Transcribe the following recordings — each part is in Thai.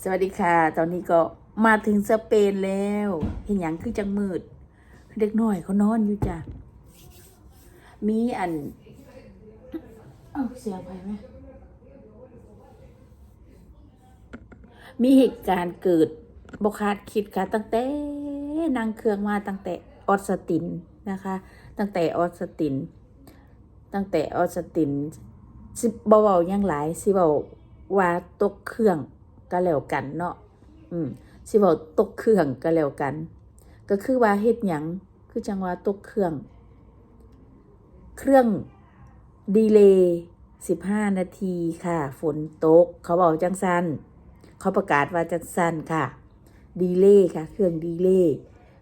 สวัสดีค่ะ ตอนนี้ก็มาถึงสเปนแล้ว เห็นอย่างคือจังมืด เด็กน้อยเขานอนอยู่จ้ะ มีอัน เอ้าเสียงไปไหม มีเหตุการณ์เกิดบคาดคิดค่ะ ตั้งแต่นั่งเครื่องมาตั้งแต่ออสตินนะคะ ตั้งแต่ออสติน ตั้งแต่ออสตินสิบเบาๆยังหลายสิเบาว่าตกเครื่อง ก็แล้วกันเนาะอืมสิเบาตกเครื่องก็แล้วกัน ก็คือว่าเฮ็ดหยังคือจังว่าตกเครื่อง เครื่องดีเลย์สิบห้านาทีค่ะ ฝนตก เขาบอกจังสันเขาประกาศว่าจังสันค่ะ ดีเลย์ค่ะ เครื่องดีเลย์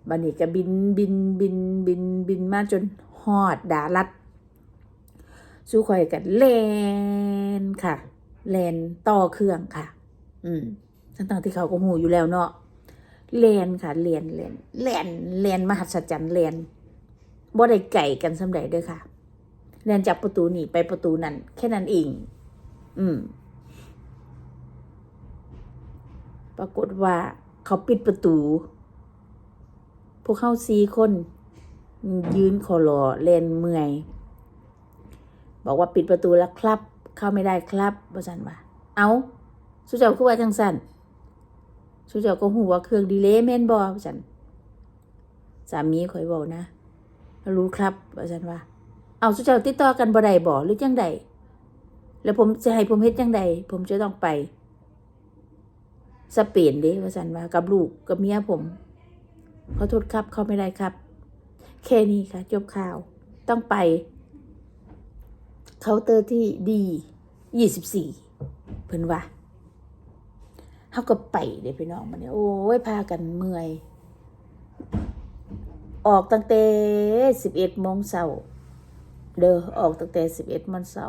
บันนี้ก็บินบินบินบินบินมาจนฮอดดาลัดสู้คอยกันแลนค่ะแลนต่อเครื่องค่ะ อืมทั้งๆที่เขาก็หูอยู่แล้วเนาะแลนค่ะแลนแลนแลนแลนมหัศจรรย์แลนบ่ได้ไก่กันสำใดเด้อค่ะแลนจากประตูนี่ไปประตูนั้น แค่นั้นเอง อืม ปรากฏว่า เขาปิดประตู พวกเขาสี่คน ยืนขอรอแลนเมื่อย บอกว่าปิดประตูแล้วครับ เข้าไม่ได้ครับประสันว่า เอ้า สุเจ้าคือว่าจังสันสุเจ้าก็หูว่าเครื่องดีเลย์แม่นบอประสันสามีข่อยบอกนะ รู้ครับประสันว่า เอาสุเจ้าติดต่อกันบ่ได้บ่หรือจังใดแล้วผมจะให้ผมเฮ็ดจังใดผมจะต้องไป สเปนเด้ประสันว่า กับลูกกับเมียผมขอโทษครับเขาไม่ได้ครับ แค่นี้ค่ะ จบข่าวต้องไปเคาน์เตอร์ที่ดียี่สิบสี่เพิ่นว่า เขาก็ไปเดี๋ยวพี่น้องมันเนี่ยโอ้ยพากันเมื่อย ออกตั้งแต่สิบเอ็ดโมงเช้าเด้อออกตั้งแต่สิบเอ็ดโมงเช้า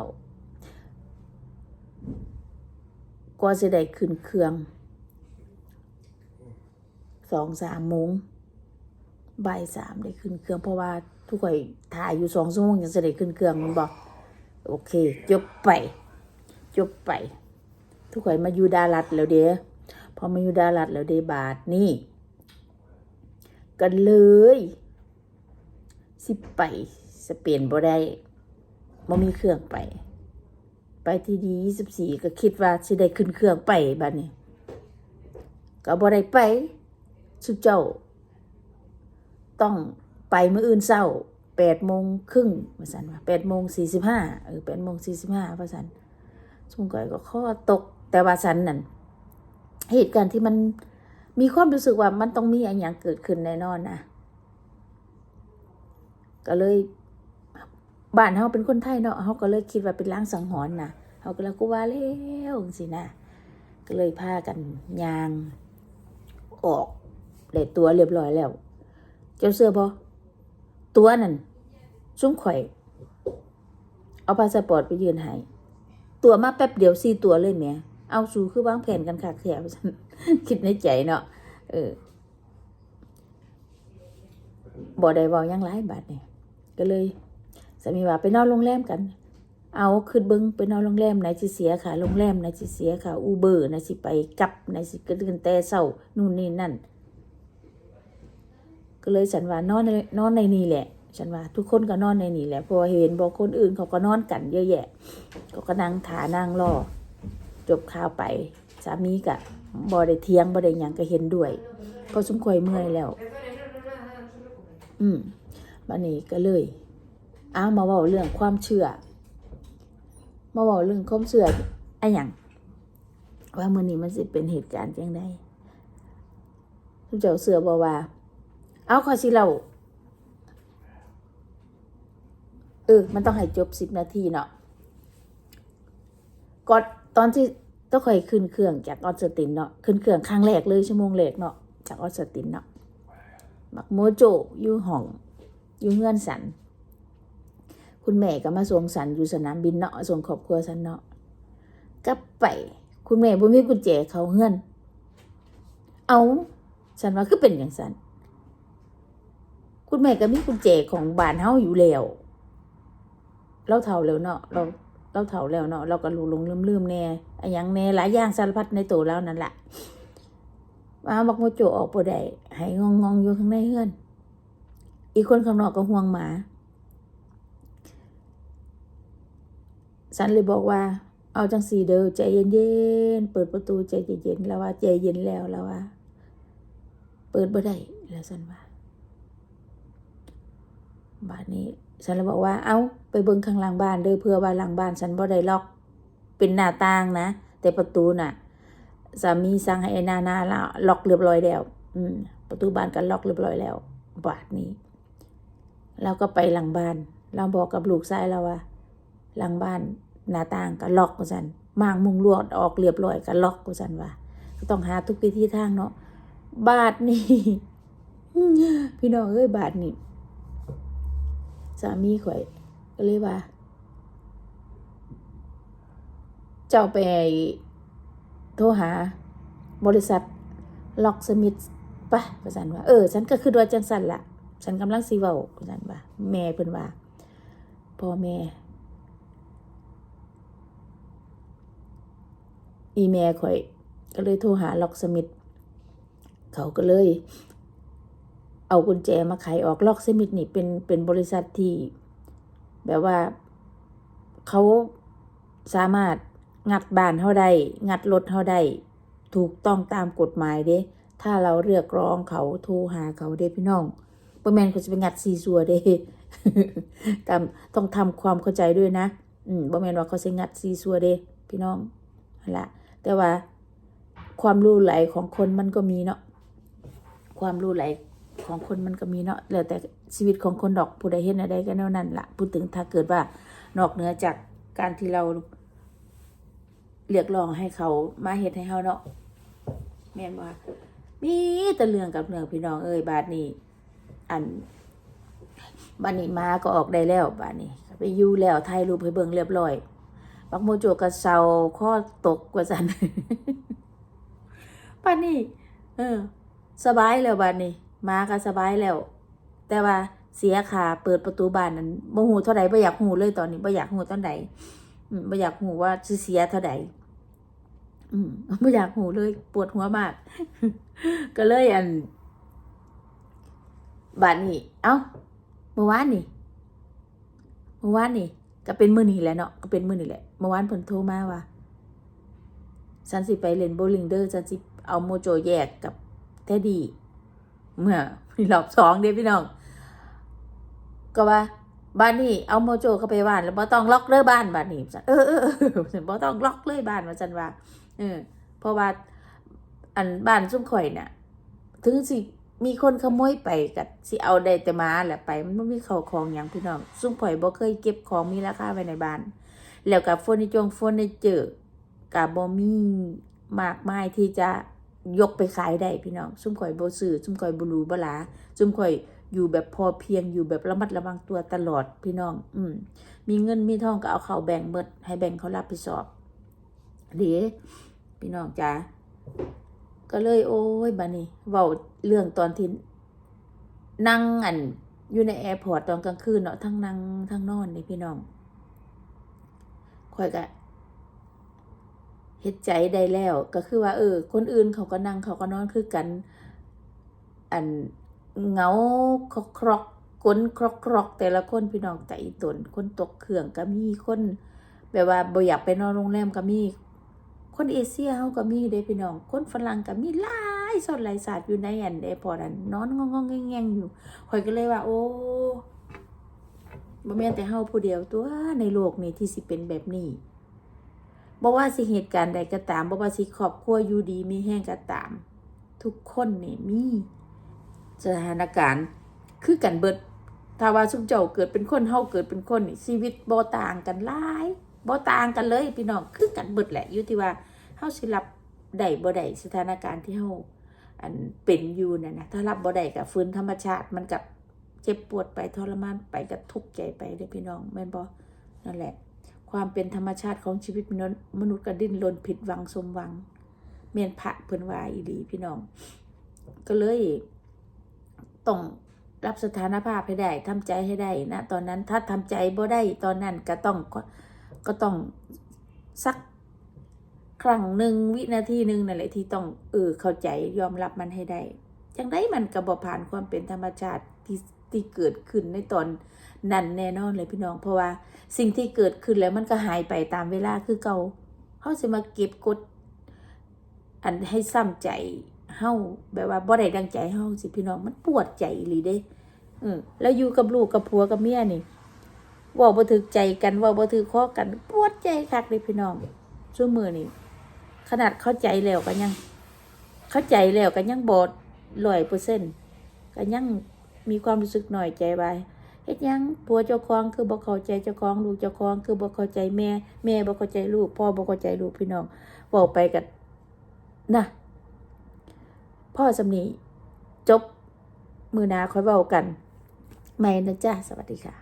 กว่าจะได้ขึ้นเครื่องสองสามโมงบ่ายสามได้ขึ้นเครื่องเพราะว่าทุกคนถ่ายอยู่สองชั่วโมงยังจะได้ขึ้นเครื่องมันบอกโอเคจบไปจบไป ทุกคนมาอยู่ดารัดแล้วเด้อ พอมาอยู่ดารัดแล้วเด้บาทนี่ กันเลย สิไปสเปนบ่ได้บ่มีเครื่องไป ไปที่ดียี่สิบสี่ก็คิดว่าสิได้ขึ้นเครื่องไปบัดนี้ ก็บ่ได้ไปสุดเจ้า ต้องไปมื้ออื่นเช้าแปดโมงครึ่งว่าสันว่าแปดโมงสี่สิบห้าเออแปดโมงสี่สิบห้าว่าสันสงก่อยก็ข้อตกแต่ว่าสันนั่น เหตุการณ์ที่มันมีความรู้สึกว่ามันต้องมีอะไรอย่างเกิดขึ้นแน่นอนนะก็เลยบ้านเขาเป็นคนไทยเนาะเขาก็เลยคิดว่าเป็นล้างสังหรณ์นะเขาก็เลยกูว่าแล้วสินะก็เลยพากันยาง ออกเลยตัวเรียบร้อยแล้ว เจ้าเสื้อพอตัวนั่นซุ้มข่อย เอาพาสปอร์ตไปยืนให้ตัวมาแป๊บเดียวสี่ตัวเลยแม่ เอาสู่คือวางแผนกันค่ะแถวฉันคิดในใจเนาะเออบ่ได้เว้าหยังหลายบาทนี่ยก็เลยสามีว่าไปนอนโรงแรมกัน เอาขึ้นเบิงไปนอนโรงแรมไหนสิเสียค่ะโรงแรมไหนสิเสียค่ะ อูเบอร์ไหนสิไปกลับไหนสิกึนแต่เศร้านู่นนี่นั่น ก็เลยฉันว่านอนในนอนในนี่แหละ ฉันว่า ทุกคนก็นอนในนี่แหละเพราะเห็นบอกคนอื่นเขาก็นอนกันเยอะแยะเขาก็นั่งถานั่งรอ จบข่าวไป สามีกะบ่ได้เทียงบ่ได้ยังก็เห็นด้วยเพราะสมควรเมื่อยแล้ว อืมบันนี้ก็เลยเอามาว้าเรื่องความเชื่อ มาว้าเรื่องความเชื่ออะหยังว่ามื้อนี้มันสิเป็นเหตุการณ์จังไดทุกเจ้าเสือบ่ว่า เอาขอสิเราเออ มันต้องให้จบสิบนาทีเนาะก่อน ตอนที่ต้องคอยขึ้นเครื่องจากออสตินเนาะขึ้นเครื่องครั้งแรกเลยชั่วโมงแรกเนาะจากออสตินเนาะบักโมโจอยู่ห้องอยู่เงื่อนสัน คุณแม่ก็มาส่งสันอยู่สนามบินเนาะส่งครอบครัวสันเนาะกลับไป คุณแม่บ่มีกุญแจเขาเงื่อนเอาฉันว่าคือเป็นอย่างสันคุณแม่ก็มีกุญแจของบ้านเฮาอยู่แล้วเราเฒ่าแล้วเนาะเรา เราเฒ่าแล้วเนาะเราก็หลงลงลืมลืมแน่อะยังแน่หลายอย่างสารพัดในตัวเรานั่นแหละว่าบักโมโจออกบ่ได้ให้งองงอยู่ข้างในเฮือน อีกคนข้างนอกก็ห่วงหมาฉันเลยบอกว่า เอาจังสีเด้อใจเย็นๆเปิดประตูใจเย็นๆแล้วว่าใจเย็นแล้วแล้วว่า เปิดบ่ได้แล้วฉันว่าบานนี้ ฉันเลยบอกว่า เอาไปเบิ่งข้างหลังบ้านเด้อเพื่อว่าหลังบ้านฉันบ่ได้ล็อก เป็นหน้าต่างนะ แต่ประตูน่ะ สามีสั่งให้ไอ้นานาละล็อกเรียบร้อยแล้ว อืม ประตูบ้านก็ล็อกเรียบร้อยแล้ว บาทนี้ เราก็ไปหลังบ้าน เราบอกกับลูกชายเราว่า หลังบ้านหน้าต่างก็ล็อกกูสันมางมุงลวดออกเรียบร้อยก็ล็อกกูสันว่าก็ต้องหาทุกวิธีทางเนาะบาทนี่พี่น้องเอ้ยบาทนี่ สามีข่อย ก็เลยว่า เจ้าไปโทรหา บริษัทล็อกสมิธปะประสันว่า เออ ฉันก็คือว่าจังสันละฉันกำลังซีเว้าประสันว่า แม่เพิ่นว่าพ่อแม่ อีแม่ข่อย ก็เลยโทรหาล็อกสมิธเขาก็เลย เอากุญแจมาไขออกล็อกสมิธนี่เป็นเป็นบริษัทที่ แบบว่าเขาสามารถงัดบ้านเฮาได้งัดรถเฮาได้ถูกต้องตามกฎหมายเด้ ถ้าเราเรียกร้องเขาโทรหาเขาเด้พี่น้องบ่แมนเขาจะไปงัดซีซัวเด้ตามต้องทำความเข้าใจด้วยนะ อืมบ่แมนว่าเขาสิงัดซีซัวเด้พี่น้องล่ะแต่ว่าความรู้ไหลของคนมันก็มีเนาะความรู้ไหล ของคนมันก็มีเนาะแล้วแต่ชีวิตของคนดอกผู้ใดเห็นอะไรก็แนวนั้นละพูดถึงถ้าเกิดว่านอกเหนือจากการที่เราเรียกร้องให้เขามาเฮ็ดให้เฮาเนาะแม่นว่ามีแต่เรื่องกับเรื่องพี่น้องเอ้ยบาดนี้อันบาดนี้มาก็ออกได้แล้วบาดนี้ไปอยู่แล้วถ่ายรูปให้เบิ่งเรียบร้อยบักโมโจกระเซาข้อตกกว่าสันป่านนี้เออ สบายแล้วบานนี้ มาก็สบายแล้ว แต่ว่าเสียค่าเปิดประตูบ้านนั้นบ่ฮู้เท่าใดบ่อยากฮู้เลยตอนนี้บ่อยากฮู้ตอนใดอืมบ่อยากฮู้ว่าสิเสียเท่าใดอืมบ่อยากฮู้เลย ปวดหัวมาก ก็เลยอันบานนี้ เอ้าเมื่อวานนี่เมื่อวานนี่ ก็เป็นมื้อนี้แหละเนาะก็เป็นมื้อนี้แหละเมื่อวานเพิ่นโทรมาว่าฉันสิไปเล่นโบลิ่งเด้อฉันสิเอาโมโจแยกกับเทดดี้ เมื่อรอบสองเด้พี่น้อง ก็ว่าบ้านนี้เอาโมโจเข้าไปบ้าน แล้วบ่ต้องล็อกเลยบ้านบ้านนี้เออเออเออบ่ต้องล็อกเลยบ้านว่าจันว่าเออ เพราะว่าอันบ้านซุ่มข่อยน่ะ ถึงสิมีคนขโมยไปกับสิเอาได้แต่มาแหละไป มันบ่มีเขาของหยังพี่น้องซุ่มข่อยบ่เคยเก็บของมีราคาไว้ในบ้าน แล้วกับฟอร์นิเจอร์เฟอร์นิเจอกับบ่มีมากมายที่จะ ยกไปขายได้พี่น้องซุ่มข่อยบ่ซื้อซุ่มข่อยบ่รู้บ่หลาซุ่มข่อยอยู่แบบพอเพียงอยู่แบบระมัดระวังตัวตลอดพี่น้อง อืม มีเงินมีทองก็เอาเข้าแบ่งเบิดให้แบ่งเขารับผิดชอบเดีพี่น้องจ้าก็เลย โอ้ยบัดนี้เว้าเรื่องตอนที่นั่งอันอยู่ในแอร์พอร์ตตอนกลางคืนเนาะทั้งนั่งทั้งนอนนี่พี่น้องข่อยก็ เฮ็ดใจได้แล้ว ก็คือว่าเออ คนอื่นเขาก็นั่งเขาก็นอนคือกัน อันเหงาครอกครอกกลนครอกครอกแต่ละคนพี่น้องใจตน คนตกเครื่องก็มีคนแบบว่าบ่อยากไปนอนโรงแรมก็มี คนเอเชียเฮาก็มีเด้พี่น้อง คนฝรั่งก็มีหลายสดหลายศาสตร์อยู่ในอันแอพอร์ตอันนอนงองแงงอยู่ข่อยก็เลยว่า โอ้บ่แม่นแต่เฮาผู้เดียวตัวในโลกนี้ที่สิเป็นแบบนี้ บ่ว่าสิเหตุการณ์ใดก็ตามบ่ว่าสิครอบครัวอยู่ดีมีแห้งก็ตาม ทุกคนนี่มีสถานการณ์คือกันเบิดถ้าว่าซุมเจ้าเกิดเป็นคนเฮาเกิดเป็นคนนี่ชีวิตบ่ต่างกันหลายบ่ต่างกันเลยพี่น้องคือกันเบิดแหละอยู่ที่ว่าเฮาสิรับได้บ่ได้สถานการณ์ที่เฮาอันเป็นอยู่นั่นนะถ้ารับบ่ได้ก็ฟื้นธรรมชาติมันกับเจ็บปวดไปทรมานไปก็ทุกข์ใจไปเด้พี่น้องแม่นบ่นั่นแหละ ความเป็นธรรมชาติของชีวิตมนุษย์มนุษย์ก็ดิ้นรนผิดหวังสมหวัง เมียนพระเพิ่นว่าอีดีพี่น้อง ก็เลยต้องรับสถานภาพให้ได้ทำใจให้ได้นะตอนนั้นถ้าทำใจบ่ได้ตอนนั้นก็ต้องก็ต้องสักครั้งหนึ่งวินาทีหนึ่งนั่นแหละที่ต้องเออเข้าใจยอมรับมันให้ได้จังได้มันกระบผ่านความเป็นธรรมชาติที่ ที่เกิดขึ้นในตอนนั้นแน่นอนเลยพี่น้อง เพราะว่าสิ่งที่เกิดขึ้นแล้วมันก็หายไปตามเวลาคือเก่าเฮาสิมาเก็บกด อันให้ซ้ำใจเฮาแบบว่าบ่ได้ดังใจเฮาสิพี่น้องมันปวดใจอีหลีเด้เออแล้วอยู่กับลูกกับผัวกับเมียนี่ว่าบ่ถึกใจกันว่าบ่ถึกคอกันปวดใจคักเลยพี่น้องชั่วมือนี่ขนาดเข้าใจแล้วก็ยัง เข้าใจแล้วก็ยังบอดร้อยเปอร์เซ็นต์ก็ยัง มีความรู้สึกหน่อยใจไปเฮ็ดยังผัวเจ้าของคือบ่เข้าใจเจ้าของลูกเจ้าของคือบ่เข้าใจแม่ แม่บ่เข้าใจลูกพ่อบ่เข้าใจลูกพี่น้องเว้าไปกันนะพ่อสำนีจบมือนาค่อยเว้ากันใหม่นะจ้าสวัสดีค่ะ